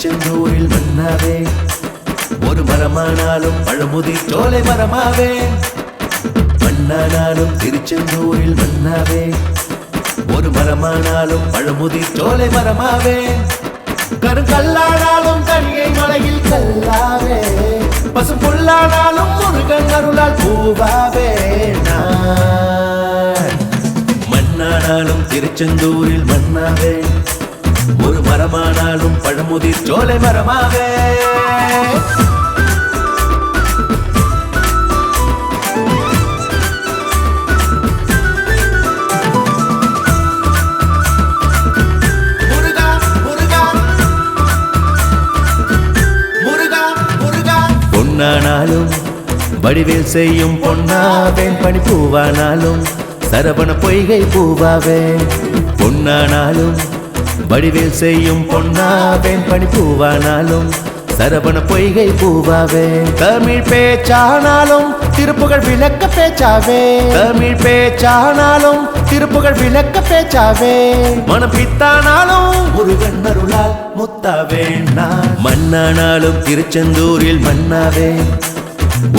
திருச்செந்தூரில் மன்னாவே. ஒரு மரமானாலும் பழமுதி சோலை மரமாவே. மண்ணானாலும் திருச்செந்தூரில் மன்னாவே. ஒரு மரமானாலும் பழமுதி சோலை மரமாவே. கருங்கல்லானாலும் கனியை மலையில் கல்லாவே. பசும் புல்லானாலும் முருகன் அருளால் பூவாவே. மண்ணானாலும் திருச்செந்தூரில் மன்னாவே. பழமுதிர் சோலை முருகா பொன்னானாலும் வடிவேல் செய்யும் பொன்னாவேன் பனி பூவானாலும் சரவண பொய்கை பூவாவே பொன்னானாலும் வடிவேல் செய்யும் பொன்னாவேன் பணி பூவானாலும் சரவண பொய்கை பூவாவே. தமிழ் பேச்சானாலும் திருப்புகள் விளக்க பேச்சாவே. தமிழ் பேச்சானாலும் திருப்புகள் விளக்க பேச்சாவே. மனம் பித்தானாலும் முருகன் அருளால் முத்தாவே. நான் மண்ணானாலும் திருச்செந்தூரில் மண்ணாவே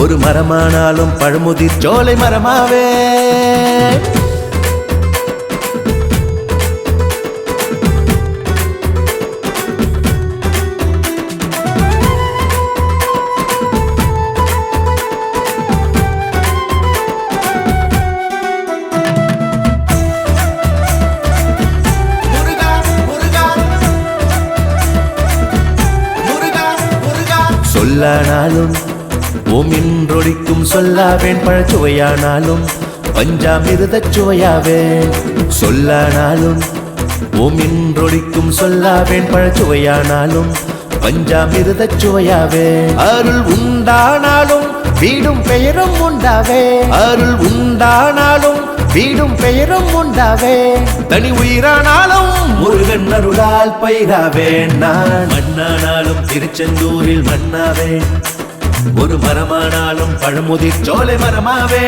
ஒரு மரமானாலும் பழமுதிர் சோலை மரமாவே. சொல்லானாலும் ஓமின்றொழிக்கும் சொல்லாவேன் பழச்சுவையானாலும் பஞ்சாமிருதச் சுவையாவேன். சொல்லானாலும் ஓமின்றொழிக்கும் சொல்லாவேன் பழச்சுவையானாலும் பஞ்சாமிருதச் சுவையாவே அருள் உண்டானாலும் வீடும் பெயரும் உண்டாவே அருள் உண்டானாலும் வீடும் பெயரும் உண்டாவே தனி உயிரானாலும் முருகன் அருளால் பயிராவே நான் மண்ணானாலும் திருச்செந்தூரில் மண்ணாவே ஒரு மரமானாலும் பழமுதிர் சோலை மரமாவே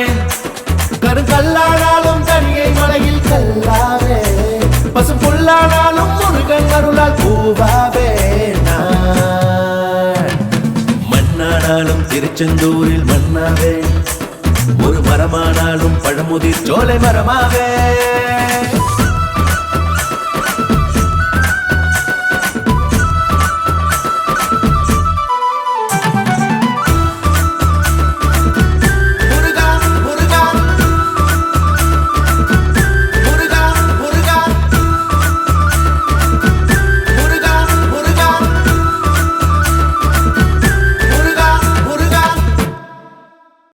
கருங்கல்லானாலும் தனியை மலையில் கல்லாவே பசு புல்லானாலும் முருகன் அருளால் பூவாவே நான் மண்ணானாலும் திருச்செந்தூரில் மண்ணாவே ஒரு மரமானாலும் பழமுதிர் சோலை மரமாவே